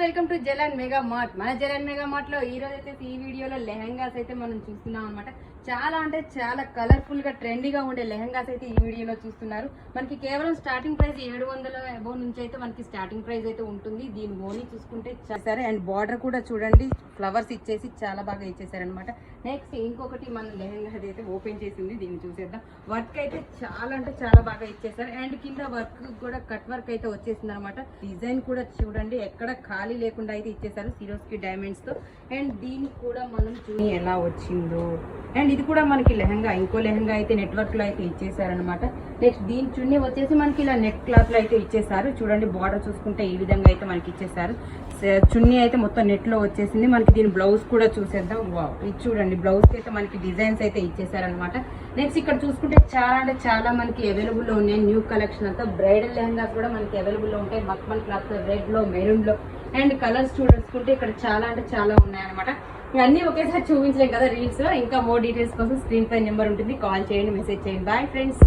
Welcome to Jalan Mega Mart. మన Jalan mega మార్ట్లో ఈ రోజు అయితే ఈ వీడియోలో లెహంగాస్ అయితే మనం చూస్తున్నాం అనమాట చాలా అంటే చాలా కలర్ఫుల్గా ట్రెండీగా ఉండే లెహంగాస్ అయితే ఈ వీడియోలో చూస్తున్నారు. మనకి కేవలం స్టార్టింగ్ ప్రైస్ ఏడు వందల అబౌ నుంచి అయితే మనకి స్టార్టింగ్ ప్రైస్ అయితే ఉంటుంది. దీని ఓన్లీ చూసుకుంటే సరే అండ్ బార్డర్ కూడా చూడండి. ఫ్లవర్స్ ఇచ్చేసి చాలా బాగా ఇచ్చేసారనమాట నెక్స్ట్ ఇంకొకటి మన లెహంగా అయితే ఓపెన్ చేసింది. దీన్ని చూసేద్దాం. వర్క్ అయితే చాలా అంటే చాలా బాగా ఇచ్చేసారు. అండ్ కింద వర్క్ కూడా కట్ వర్క్ అయితే వచ్చేసింది అనమాట డిజైన్ కూడా చూడండి. ఎక్కడ ఖాళీ లేకుండా అయితే ఇచ్చేసారు సిరోస్కి తో. అండ్ దీనికి కూడా మనం చూని ఎలా వచ్చిందో. అండ్ ఇది కూడా మనకి లెహంగా ఇంకో లెహంగా అయితే నెట్వర్క్లో అయితే ఇచ్చేసారనమాట నెక్స్ట్ దీని చున్నీ వచ్చేసి మనకి ఇలా నెట్ క్లాత్లో అయితే ఇచ్చేసారు చూడండి బార్డర్ చూసుకుంటే ఈ విధంగా అయితే మనకి ఇచ్చేసారు చున్నీ అయితే మొత్తం నెట్లో వచ్చేసింది. మనకి దీని బ్లౌజ్ కూడా చూసేద్దాం. ఇది చూడండి బ్లౌజ్ అయితే మనకి డిజైన్స్ అయితే ఇచ్చేసారనమాట నెక్స్ట్ ఇక్కడ చూసుకుంటే చాలా అంటే చాలా మనకి అవైలబుల్లో ఉన్నాయి. న్యూ కలెక్షన్ అంతా బ్రైడల్ లెహంగాస్ కూడా మనకి అవైలబుల్లో ఉంటాయి. మక్మల్ క్లాత్ రెడ్లో మెరూన్లో. అండ్ కలర్స్ చూసుకుంటే ఇక్కడ చాలా అంటే చాలా ఉన్నాయన్నమాట. ఇవన్నీ ఒకేసారి చూపించలేం కదా రీల్స్. లో ఇంకా మోర్ డీటెయిల్స్ కోసం స్క్రీన్ పై నెంబర్ ఉంటుంది. కాల్ చేయండి మెసేజ్ చేయండి. Bye friends.